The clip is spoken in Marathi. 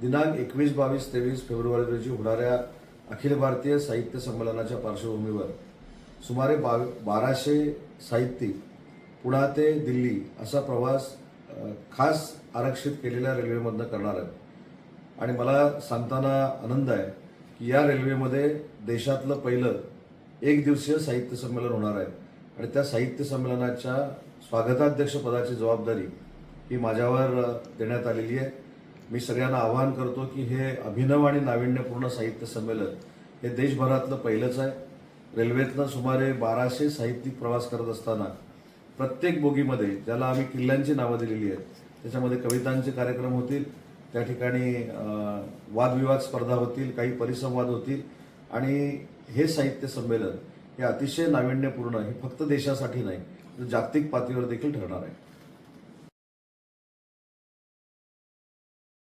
दिनांक एकवीस बावीस तेवीस फेब्रुवारी रोजी होणाऱ्या अखिल भारतीय साहित्य संमेलनाच्या पार्श्वभूमीवर सुमारे बा बाराशे साहित्यिक पुणा ते दिल्ली असा प्रवास खास आरक्षित केलेल्या रेल्वेमधनं करणार आहे आणि मला सांगताना आनंद आहे की या रेल्वेमध्ये देशातलं पहिलं एक दिवसीय साहित्य संमेलन होणार आहे. आणि त्या साहित्य संमेलनाच्या स्वागताध्यक्षपदाची जबाबदारी ही माझ्यावर देण्यात आलेली आहे. मी सगळ्यांना आवाहन करतो की हे अभिनव आणि नाविन्यपूर्ण साहित्य संमेलन हे देशभरातलं पहिलंच आहे. रेल्वेतनं सुमारे बाराशे साहित्यिक प्रवास करत असताना प्रत्येक बोगीमध्ये ज्याला आम्ही किल्ल्यांची नावं दिलेली आहेत त्याच्यामध्ये कवितांचे कार्यक्रम होतील त्या ठिकाणी वादविवाद स्पर्धा होतील काही परिसंवाद होतील आणि हे साहित्य संमेलन हे अतिशय नाविन्यपूर्ण हे फक्त देशासाठी नाही तर जागतिक पातळीवर देखील ठरणार आहे.